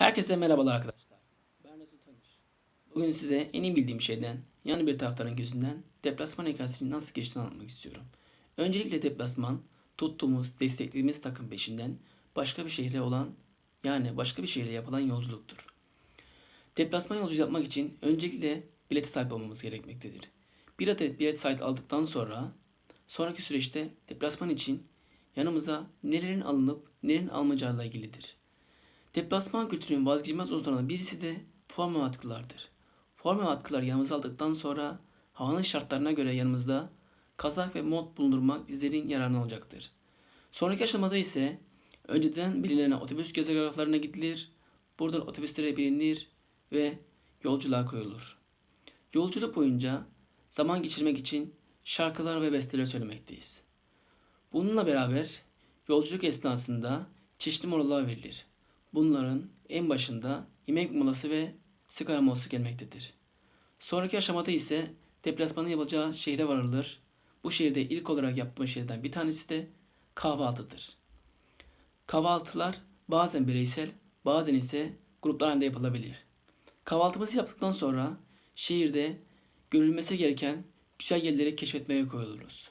Herkese merhabalar arkadaşlar. Ben Mesut Tanış. Bugün size en iyi bildiğim şeyden, yani bir taraftarın gözünden deplasman hikayesini nasıl geçtiğini anlatmak istiyorum. Öncelikle deplasman, tuttuğumuz, desteklediğimiz takım peşinden başka bir şehre olan, yani başka bir şehre yapılan yolculuktur. Deplasman yolculuğu yapmak için öncelikle bilete sahip olmamız gerekmektedir. Bir adet bilet sahip aldıktan sonra, sonraki süreçte deplasman için yanımıza nelerin alınıp nelerin almayacağıyla ilgilidir. Deplasman kültürünün vazgeçilmez unsurlarından birisi de forma atkılardır. Forma atkılar yanımıza aldıktan sonra havanın şartlarına göre yanımızda kazak ve mont bulundurmak bizlerin yararına olacaktır. Sonraki aşamada ise önceden bilinen otobüs güzergahlarına gidilir, buradan otobüslere binilir ve yolculuğa koyulur. Yolculuk boyunca zaman geçirmek için şarkılar ve besteler söylemekteyiz. Bununla beraber yolculuk esnasında çeşitli molalar verilir. Bunların en başında yemek molası ve sigara molası gelmektedir. Sonraki aşamada ise deplasmanın yapılacağı şehre varılır. Bu şehirde ilk olarak yaptığımız şeylerden bir tanesi de kahvaltıdır. Kahvaltılar bazen bireysel, bazen ise gruplar halinde yapılabilir. Kahvaltımızı yaptıktan sonra şehirde görülmesi gereken güzel yerleri keşfetmeye koyuluruz.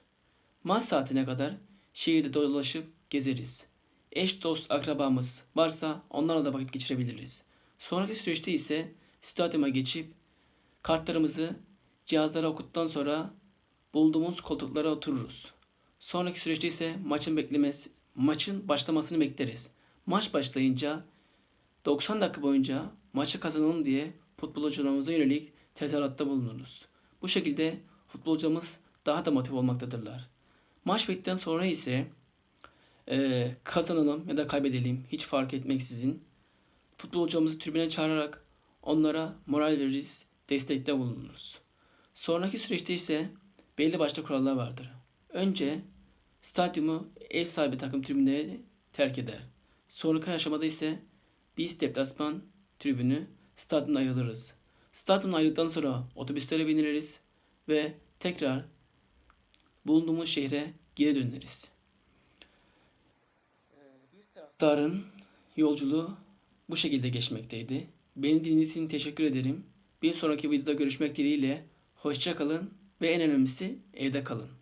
Maç saatine kadar şehirde dolaşıp gezeriz. Eş, dost, akrabamız varsa onlarla da vakit geçirebiliriz. Sonraki süreçte ise stadyuma geçip kartlarımızı cihazlara okuttuktan sonra bulduğumuz koltuklara otururuz. Sonraki süreçte ise maçın beklemesi, maçın başlamasını bekleriz. Maç başlayınca 90 dakika boyunca maçı kazanalım diye futbolcularımıza yönelik tezahüratta bulunuruz. Bu şekilde futbolcularımız daha da motive olmaktadırlar. Maç bittikten sonra ise e, kazanalım ya da kaybedelim hiç fark etmeksizin futbolcularımızı tribüne çağırarak onlara moral veririz, destekte bulunuruz. Sonraki süreçte ise belli başlı kurallar vardır. Önce stadyumu ev sahibi takım tribünleri terk eder. Sonraki aşamada ise biz deplasman tribünü stadyumdan ayrılırız. Stadyumdan ayrıldıktan sonra otobüslere biniriz ve tekrar bulunduğumuz şehre geri döneriz. Tarın yolculuğu bu şekilde geçmekteydi. Beni dinlediğiniz için teşekkür ederim. Bir sonraki videoda görüşmek dileğiyle. Hoşça kalın ve en önemlisi evde kalın.